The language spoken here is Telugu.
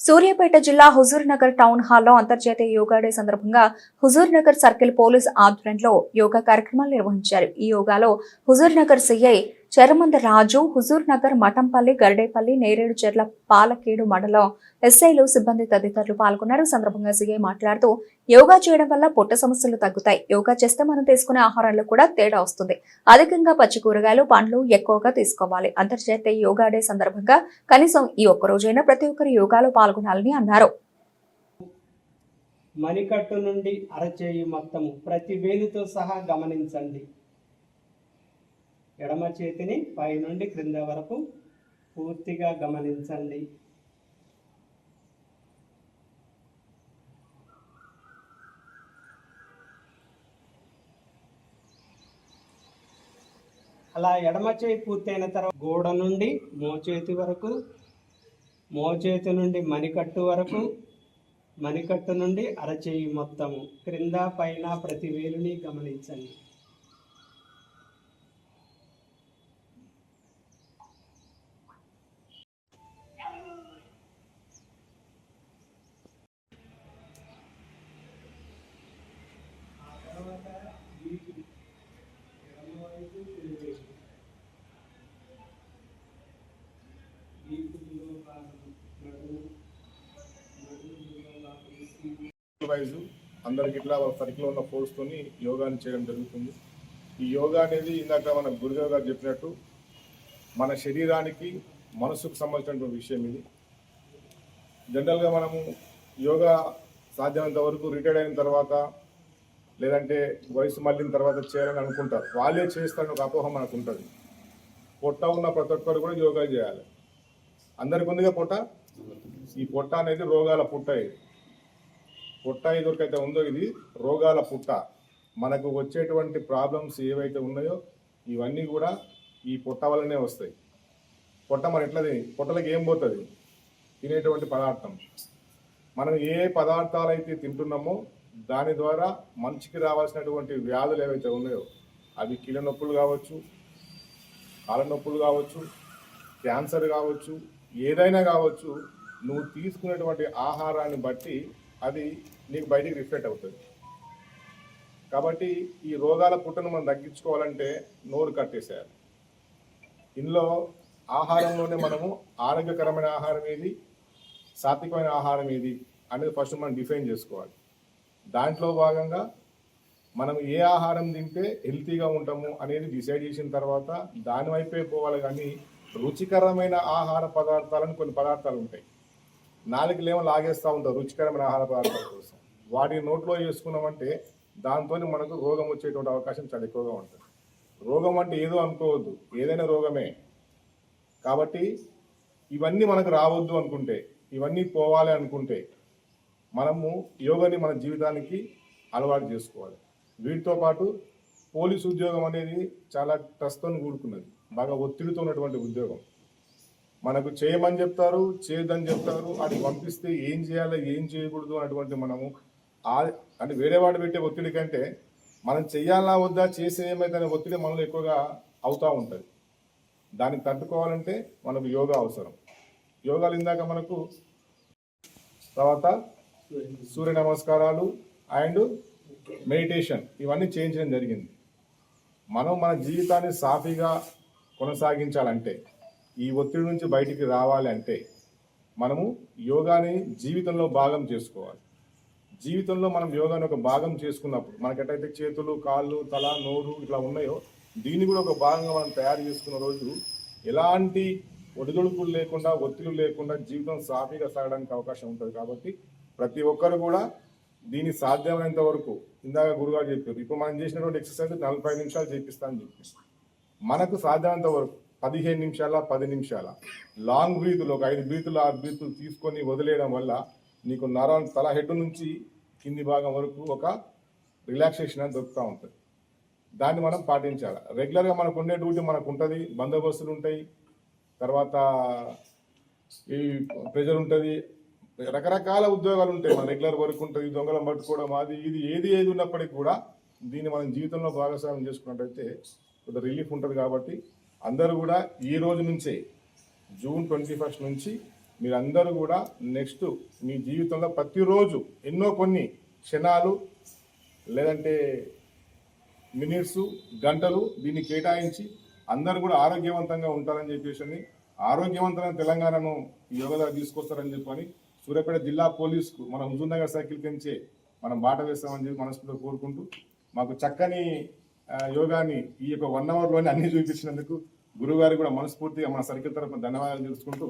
సూర్యాపేట జిల్లా హుజూర్ నగర్ టౌన్ హాల్లో అంతర్జాతీయ యోగా డే సందర్భంగా హుజూర్ నగర్ సర్కిల్ పోలీస్ ఆధ్వర్యంలో యోగా కార్యక్రమాలు నిర్వహించారు. ఈ యోగాలో హుజూర్ నగర్ సిఐ చరమంద రాజు హుజూర్ నగర్ మఠంపల్లి గరడేపల్లి నేరేడు చెర్ల పాలకేడు మండలం ఎస్ఐలు సిబ్బంది తదితరులు పాల్గొన్నారు. సందర్భంగా సీఐ మాట్లాడుతూ యోగా చేయడం వల్ల పొట్ట సమస్యలు తగ్గుతాయి. యోగా చేస్తే మనం తీసుకునే ఆహారంలో కూడా తేడా వస్తుంది. అధికంగా పచ్చి కూరగాయలు పండ్లు ఎక్కువగా తీసుకోవాలి. అంతర్జాతీయ యోగా డే సందర్భంగా కనీసం ఈ ఒక్క రోజైనా ప్రతి ఒక్కరు యోగాలో పాల్గొనాలని అన్నారు. మణికట్టు నుండి అరచేయి మొత్తము ప్రతి వేలుతో సహా గమనించండి. ఎడమ చేతిని పై నుండి క్రింద వరకు పూర్తిగా గమనించండి. అలా ఎడమ చేయి పూర్తయిన తర్వాత గోడ నుండి మోచేతి వరకు మోచేతి నుండి మణికట్టు వరకు మణికట్టు నుండి అరచేయి మొత్తము. క్రింద పైన ప్రతి వేలుని గమనించండి. వైజ్ అందరికి ఇట్లా వాళ్ళ సర్కిల్లో ఉన్న ఫోర్స్తోని యోగాని చేయడం జరుగుతుంది. ఈ యోగా అనేది ఇందాక మన గురుదేవ్ గారు చెప్పినట్టు మన శరీరానికి మనసుకు సంబంధించినటువంటి విషయం ఇది. జనరల్గా మనము యోగా సాధ్యమైనంత వరకు రిటైర్డ్ అయిన తర్వాత లేదంటే వయసు మళ్ళిన తర్వాత చేయాలని అనుకుంటారు. వాళ్ళే చేస్తారని ఒక అపోహ మనకు ఉంటుంది పొట్ట ఉన్న ప్రతి ఒక్కరు కూడా యోగా చేయాలి. అందరికి ఉందిగా పొట్ట? ఈ పొట్ట అనేది రోగాల పుట్ట ఇది. పుట్ట ఎదురికైతే ఉందో ఇది రోగాల పుట్ట. మనకు వచ్చేటువంటి ప్రాబ్లమ్స్ ఏవైతే ఉన్నాయో ఇవన్నీ కూడా ఈ పొట్ట వల్లనే వస్తాయి. పొట్ట మరి ఎట్లది? పొట్టలకి ఏం పోతుంది? తినేటువంటి పదార్థం. మనం ఏ పదార్థాలు అయితే తింటున్నామో దాని ద్వారా మనిషికి రావాల్సినటువంటి వ్యాధులు ఏవైతే ఉన్నాయో అవి కీళ్ళ నొప్పులు కావచ్చు కాళ్ళ నొప్పులు కావచ్చు క్యాన్సర్ కావచ్చు ఏదైనా కావచ్చు నువ్వు తీసుకునేటువంటి ఆహారాన్ని బట్టి అది నీకు బయటికి రిఫ్లెక్ట్ అవుతుంది. కాబట్టి ఈ రోగాల పుట్టను మనం తగ్గించుకోవాలంటే నోరు కట్టేసేయాలి. ఇందులో ఆహారంలోనే మనము ఆరోగ్యకరమైన ఆహారం ఏది సాత్వికమైన ఆహారం ఏది అనేది ఫస్ట్ మనం డిఫైన్ చేసుకోవాలి. దాంట్లో భాగంగా మనం ఏ ఆహారం తింటే హెల్తీగా ఉంటాము అనేది డిసైడ్ చేసిన తర్వాత దాని వైపే పోవాలి. కానీ రుచికరమైన ఆహార పదార్థాలను కొన్ని పదార్థాలు ఉంటాయి. నాలుగులేమో లాగేస్తూ ఉంటారు రుచికరమైన ఆహార పదార్థాల కోసం. వాటిని నోట్లో చేసుకున్నామంటే దాంతో మనకు రోగం వచ్చేటువంటి అవకాశం చాలా ఎక్కువగా ఉంటుంది. రోగం అంటే ఏదో అనుకోవద్దు ఏదైనా రోగమే. కాబట్టి ఇవన్నీ మనకు రావద్దు అనుకుంటే ఇవన్నీ పోవాలి అనుకుంటే మనము యోగాని మన జీవితానికి అలవాటు చేసుకోవాలి. వీటితో పాటు పోలీసు ఉద్యోగం అనేది చాలా ట్రస్ట్తో కూడుకున్నది బాగా ఒత్తిడితో ఉన్నటువంటి ఉద్యోగం. మనకు చేయమని చెప్తారు చేయదని చెప్తారు. అది పంపిస్తే ఏం చేయాలో ఏం చేయకూడదు అటువంటి మనము అంటే వేరే వాడు పెట్టే ఒత్తిడి కంటే మనం చేయాలా వద్దా చేసే ఏమైతే ఒత్తిడి మనలో ఎక్కువగా అవుతూ ఉంటుంది. దాన్ని తట్టుకోవాలంటే మనకు యోగా అవసరం. యోగాలు ఇందాక మనకు తర్వాత సూర్య నమస్కారాలు అండ్ మెడిటేషన్ ఇవన్నీ చేయించడం జరిగింది. మనం మన జీవితాన్ని సాఫీగా కొనసాగించాలంటే ఈ ఒత్తిడి నుంచి బయటికి రావాలి అంటే మనము యోగాని జీవితంలో భాగం చేసుకోవాలి. జీవితంలో మనం యోగాని ఒక భాగం చేసుకున్నప్పుడు మనకి ఎట్లయితే చేతులు కాళ్ళు తల నోరు ఇట్లా ఉన్నాయో దీన్ని కూడా ఒక భాగంగా మనం తయారు చేసుకున్న రోజు ఎలాంటి ఒడిదొడుకులు లేకుండా ఒత్తిడి లేకుండా జీవితం సాఫీగా సాగడానికి అవకాశం ఉంటుంది కాబట్టి ప్రతి ఒక్కరు కూడా దీన్ని సాధ్యమైనంత వరకు ఇందాక గురుగారు చెప్పారు. ఇప్పుడు మనం చేసినటువంటి ఎక్సర్సైజ్ నలభై నిమిషాలు చేపిస్తామని చెప్పి మనకు సాధ్యమైనంత వరకు పదిహేను నిమిషాల పది నిమిషాల. లాంగ్ బ్రీతులు ఒక ఐదు బ్రీతులు ఆరు బ్రీతులు తీసుకొని వదిలేయడం వల్ల నీకు నరం తల హెడ్ నుంచి కింది భాగం వరకు ఒక రిలాక్సేషన్ అని దొరుకుతూ ఉంటుంది. దాన్ని మనం పాటించాలి. రెగ్యులర్గా మనకు ఉండే డ్యూటీ మనకు ఉంటుంది బందోబస్తులు ఉంటాయి తర్వాత ఈ ప్రెజర్ ఉంటుంది రకరకాల ఉద్యోగాలు ఉంటాయి. మన రెగ్యులర్ వర్క్ ఉంటుంది దొంగలం పట్టుకోవడం అది ఇది ఏది ఏది ఉన్నప్పటికీ కూడా దీన్ని మనం జీవితంలో భాగస్వామ్యం చేసుకున్నట్టయితే కొంత రిలీఫ్ ఉంటుంది కాబట్టి అందరూ కూడా ఈ రోజు నుంచే జూన్ ట్వంటీ ఫస్ట్ నుంచి మీరందరూ కూడా నెక్స్ట్ మీ జీవితంలో ప్రతిరోజు ఎన్నో కొన్ని క్షణాలు లేదంటే మినిట్స్ గంటలు దీన్ని కేటాయించి అందరూ కూడా ఆరోగ్యవంతంగా ఉంటారని చెప్పేసి అని ఆరోగ్యవంతమైన తెలంగాణను ఈ యోగా తీసుకొస్తారని చెప్పని సూర్యాపేట జిల్లా పోలీసుకు మన హుజూర్ నగర్ సర్కిల్ పెంచే మనం బాట వేస్తామని చెప్పి మనస్ఫూర్తిగా కోరుకుంటూ మాకు చక్కని యోగాని ఈ యొక్క వన్ అవర్లోనే అన్ని చూపించినందుకు గురువు కూడా మనస్ఫూర్తిగా మన సర్కిల్ తరఫున ధన్యవాదాలు తెలుసుకుంటూ